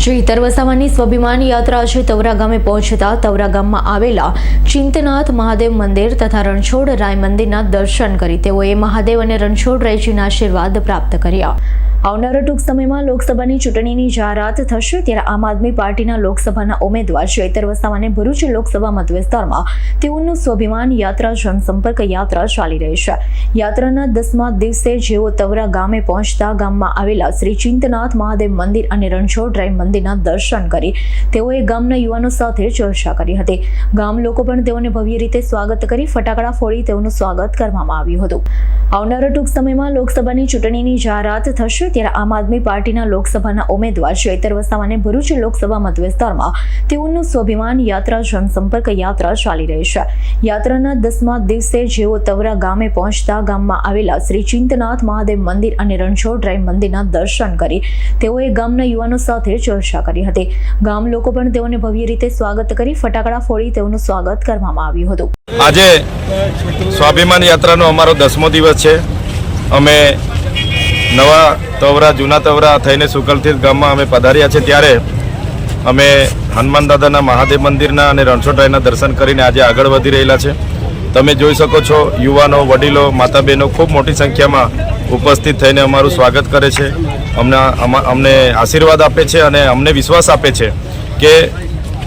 ચૈતર તરવસાવાની સ્વાભિમાન યાત્રા આજે તવરા ગામે પહોંચતા તવરા ગામમાં આવેલા ચિંતનાથ મહાદેવ મંદિર તથા રણછોડ રાય મંદિરના દર્શન કરી તેઓએ મહાદેવ અને રણછોડ રાયજીના આશીર્વાદ પ્રાપ્ત કર્યા. આવનારા ટૂંક સમયમાં લોકસભાની ચૂંટણીની જાહેરાત થશે ત્યારે આમ આદમી પાર્ટીના લોકસભાના ઉમેદવાર ચૈતર વસાવાને ભરૂચ લોકસભા મતવિસ્તારમાં તેઓનું સ્વાભિમાન યાત્રા જનસંપર્ક યાત્રા ચાલી રહી છે. યાત્રાના દસમા દિવસે જેઓ તવરા ગામે પહોંચતા ગામમાં આવેલા શ્રી ચિંતનાથ મહાદેવ મંદિર અને રણછોડ ડ્રાઈવ મંદિરના દર્શન કરી તેઓએ ગામના યુવાનો સાથે ચર્ચા કરી હતી. ગામ લોકો પણ તેઓને ભવ્ય રીતે સ્વાગત કરી ફટાકડા ફોડી તેઓનું સ્વાગત કરવામાં આવ્યું હતું. આવનારા ટૂંક સમયમાં લોકસભાની ચૂંટણીની જાહેરાત થશે ત્યારે આમ આદમી પાર્ટીના લોકસભાના ઉમેદવાર ચૈતર વસાવાને ભરૂચ લોકસભા મતવિસ્તારમાં તેઓનું સ્વાભિમાન યાત્રા જનસંપર્ક યાત્રા ચાલી રહી છે. યાત્રાના દસમા દિવસે જેઓ તવરા ગામે પહોંચતા ગામમાં આવેલા શ્રી ચિંતનાથ મહાદેવ મંદિર અને રણછોડ રણછોડરાય મંદિરના દર્શન કરી તેઓએ ગામના યુવાનો સાથે ચર્ચા કરી હતી. ગામ લોકો પણ તેઓને ભવ્ય રીતે સ્વાગત કરી ફટાકડા ફોડી તેઓનું સ્વાગત કરવામાં આવ્યું હતું. આજે સ્વાભિમાન યાત્રાનો અમારો દસમો દિવસ છે. અમે નવા તવરા, જૂના તવરા થઈને સુકલતીર્થ ગામમાં અમે પધાર્યા છે ત્યારે અમે હનુમાન દાદાના મહાદેવ મંદિરના અને રણછોડરાયના દર્શન કરીને આજે આગળ વધી રહેલા છે. તમે જોઈ શકો છો, યુવાનો, વડીલો માતા બહેનો ખૂબ મોટી સંખ્યામાં ઉપસ્થિત થઈને અમારું સ્વાગત કરે છે. અમને અમા- અમને આશીર્વાદ આપે છે અને અમને વિશ્વાસ આપે છે કે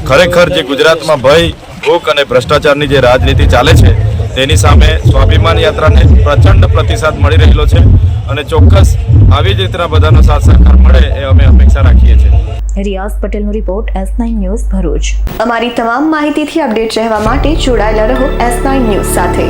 ખરેખર જે ગુજરાતમાં ભય ભૂખ અને ભ્રષ્ટાચારની જે રાજનીતિ ચાલે છે, તેની સામે સ્વાભિમાન યાત્રાને પ્રચંડ પ્રતિસાદ મળી રહેલો છે અને ચોક્કસ આવી જ રીતના બધાનો સાથ સહકાર મળે એ અમે અપેક્ષા રાખીએ છીએ. રિયાઝ પટેલનો report S nine news Bharuch. અમારી તમામ માહિતીથી અપડેટ રહેવા માટે જોડાયેલા રહો એસ નાઇન ન્યૂઝ સાથે.